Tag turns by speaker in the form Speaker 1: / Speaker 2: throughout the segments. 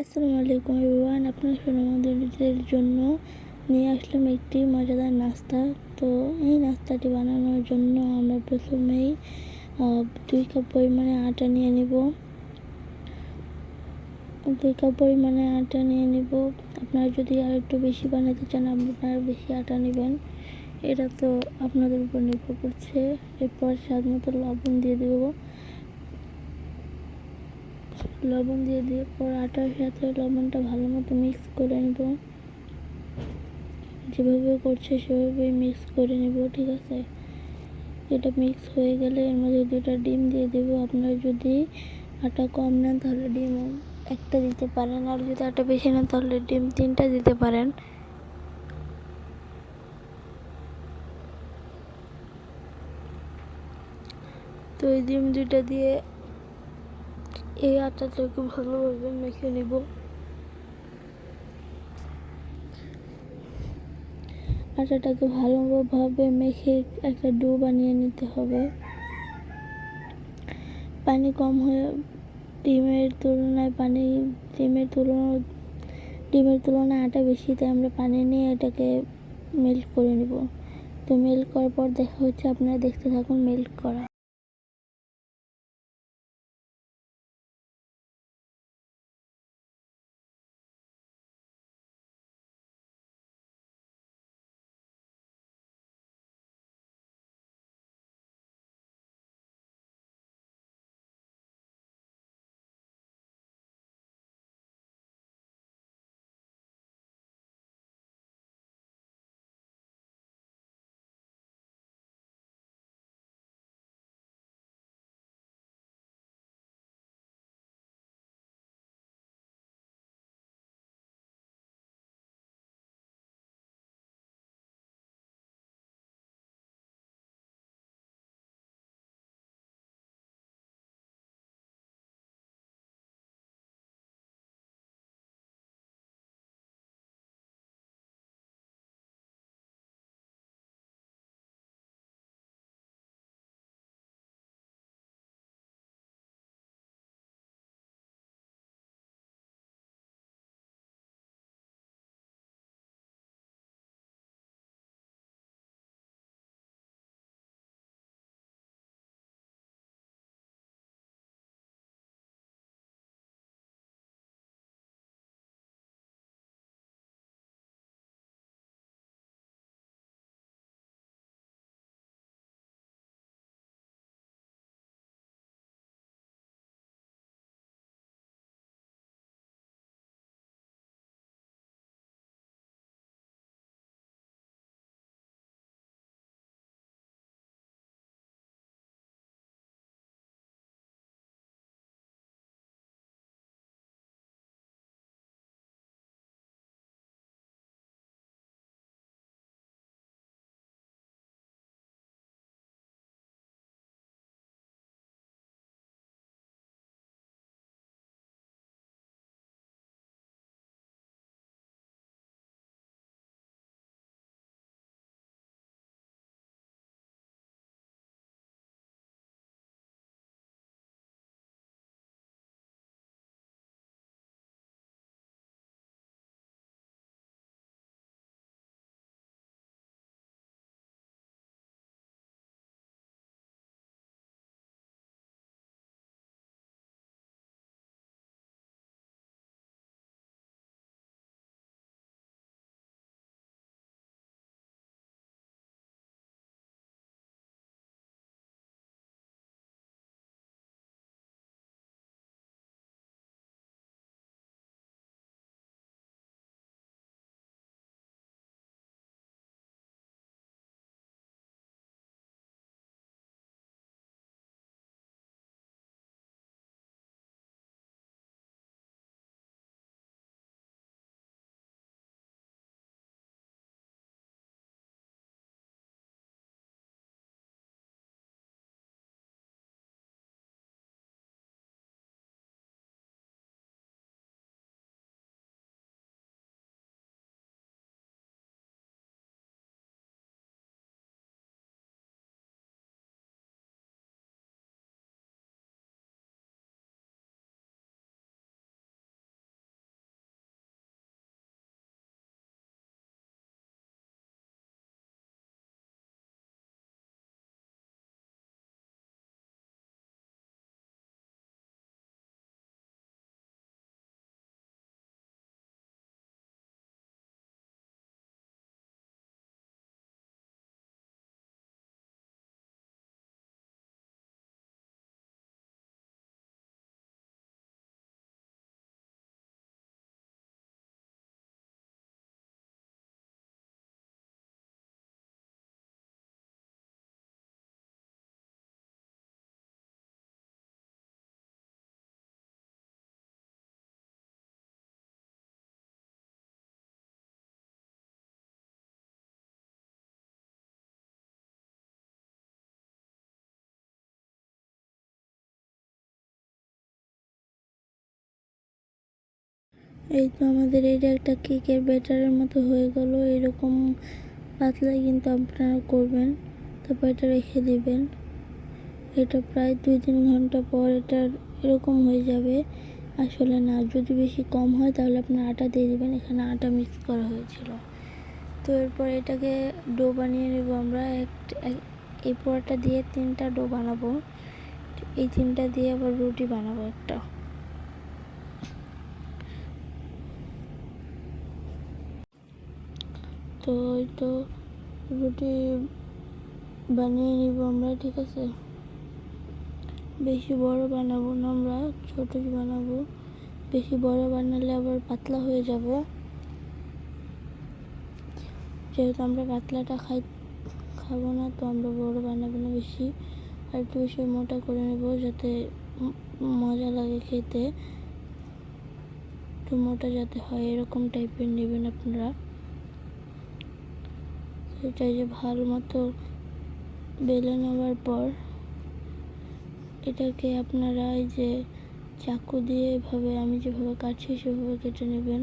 Speaker 1: আসসালামু আলাইকুম এভরিওয়ান, আপনার সোনামন্দিরদের জন্য নিয়ে আসলাম একটি মজাদার নাস্তা। তো এই নাস্তাটি বানানোর জন্য আমরা প্রথমেই দুই কাপ পরিমাণে আটা নিয়ে নিব। দুই কাপ পরিমাণে আটা নিয়ে নিব। আপনারা যদি আর একটু বেশি বানাতে চান, আপনারা বেশি আটা নেবেন। এটা তো আপনাদের উপর নির্ভর করছে। এরপর স্বাদ মতো লবণ দিয়ে দেবো। লবণ দিয়ে দিয়ে পর আটার সাথে লবণটা ভালো মতো মিক্স করে নেব। যেভাবে করছে সেভাবেই মিক্স করে নেব, ঠিক আছে? এটা মিক্স হয়ে গেলে এর মধ্যে দুটা ডিম দিয়ে দেব। আপনারা যদি আটা কম নেন তাহলে ডিম একটা দিতে পারেন, আর যদি আটা বেশি নেন তাহলে ডিম তিনটা দিতে পারেন। তো এই ডিম দুইটা দিয়ে এই আটাটাকে ভালোভাবে মেখে নিব। আটাটাকে ভালোভাবে মেখে একটা ডো বানিয়ে নিতে হবে। পানি কম হয়ে ডিমের তুলনায় পানি, ডিমের তুলনা, ডিমের তুলনায় আটা বেশি, তাই আমরা পানি নিয়ে এটাকে মেল্ট করে নিব। তো মেল্ট করার পর দেখা হচ্ছে, আপনারা দেখতে থাকুন মেল্ট করা। এই তো আমাদের এটা একটা কেকের ব্যাটারের মতো হয়ে গেল। এরকম পাতলাই কিন্তু আপনারা করবেন, তারপর এটা রেখে দিবেন। এটা প্রায় দুই তিন ঘণ্টা পর এটা এরকম হয়ে যাবে। আসলে না, যদি বেশি কম হয় তাহলে আপনার আটা দিয়ে দেবেন। এখানে আটা মিক্স করা হয়েছিল। তো এরপর এটাকে ডো বানিয়ে নেব আমরা। এই পোড়াটা দিয়ে তিনটা ডো বানাবো। এই তিনটা দিয়ে আবার রুটি বানাবো একটা। তো এই তো রুটি বানিয়ে নিব আমরা, ঠিক আছে? বেশি বড় বানাবো না আমরা ছোটই বানাবো। বেশি বড় বানালে আবার পাতলা হয়ে যাবে। যেহেতু আমরা পাতলাটা খাই খাব না, তো আমরা বড় বানাবো না বেশি। আর একটু বেশি মোটা করে নেব যাতে মজা লাগে খেতে। একটু মোটা যাতে হয়, এরকম টাইপের নেবেন আপনারা। সেটা যে ভালো মতো বেলে নেওয়ার পর এটাকে আপনারা এই যে চাকু দিয়ে এভাবে আমি যেভাবে কাটছি, সেভাবে কেটে নেবেন।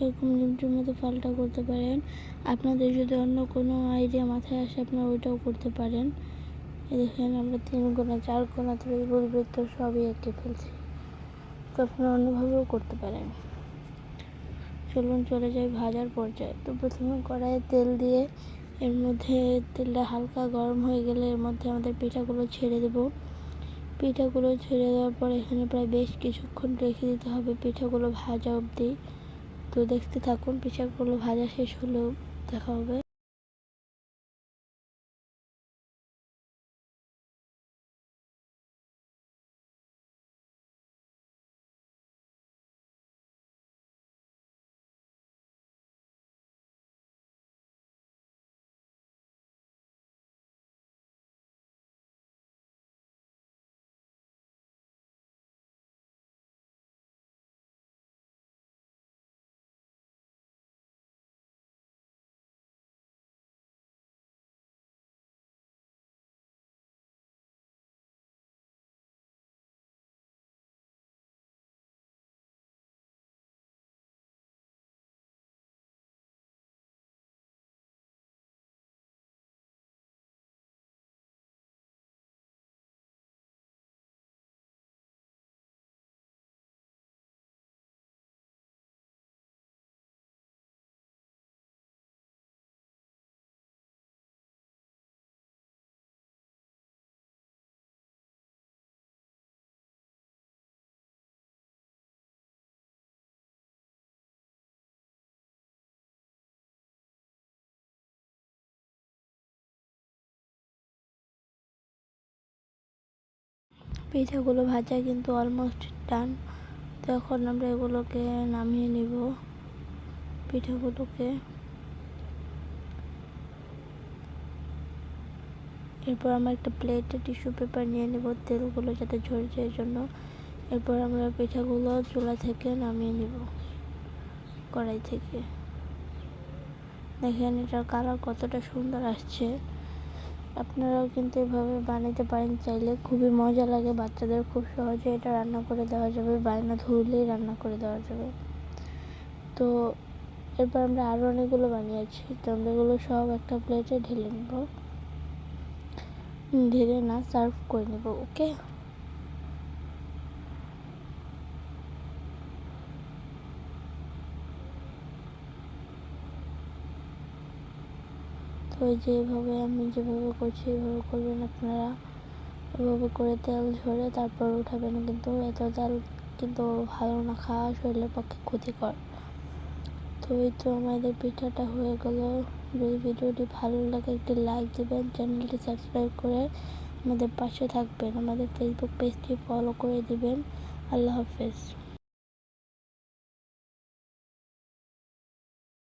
Speaker 1: এরকম নিমটির মতো পাল্টা করতে পারেন। আপনাদের যদি অন্য কোনো আইডিয়া মাথায় আসে, আপনারা ওইটাও করতে পারেন। দেখেন, আমরা তিন গোনা চার গোনা ত্রিভুজ বৃত্ত সবই এঁকে ফেলছি। তো আপনারা অন্যভাবেও করতে পারেন। চলুন চলে যাই ভাজার পর্যায়ে। তো প্রথমে কড়াইয়ে তেল দিয়ে এর মধ্যে তেলটা হালকা গরম হয়ে গেলে এর মধ্যে আমাদের পিঠাগুলো ছেড়ে দেব। পিঠাগুলো ছেড়ে দেওয়ার পর এখানে প্রায় বেশ কিছুক্ষণ রেখে দিতে হবে পিঠাগুলো ভাজা অবধি। তো দেখতে থাকুন, পিঠাগুলো ভাজা শেষ হলেও দেখা হবে। পিঠাগুলো ভাজা কিন্তু অলমোস্ট ডান তো এখন আমরা এগুলোকে নামিয়ে নিব, পিঠাগুলোকে। এরপর আমরা একটা প্লেটে টিস্যু পেপার নিয়ে নেব, তেলগুলো যাতে ঝরে যায় জন্য। এরপর আমরা পিঠাগুলো চুলা থেকে নামিয়ে নিব, কড়াই থেকে। দেখেন এটার কালার কতটা সুন্দর আসছে। আপনারাও কিন্তু এভাবে বানাতে পারেন, চাইলে খুবই মজা লাগে, বাচ্চাদের খুব সহজে এটা রান্না করে দেওয়া যাবে, বায়না ধরলেই রান্না করে দেওয়া যাবে। তো এরপর আমরা আরও অনেকগুলো বানিয়েছি, তো আমরা এগুলো সব একটা প্লেটে ঢেলে নেব। ঢেলে না সার্ভ করে নেব ওকে তো যেভাবে আমি যেভাবে করছি, এভাবে করবেন আপনারা। এভাবে করে তেল ঝরে তারপর উঠাবেন, কিন্তু এত তেল কিন্তু ভালো না, খাওয়া শরীরের পক্ষে ক্ষতিকর। তো এই তো আমাদের পিঠাটা হয়ে গেল। যদি ভিডিওটি ভালো লাগে, একটি লাইক দেবেন, চ্যানেলটি সাবস্ক্রাইব করে আমাদের পাশে থাকবেন, আমাদের ফেসবুক পেজটি ফলো করে দিবেন। আল্লাহ হাফেজ।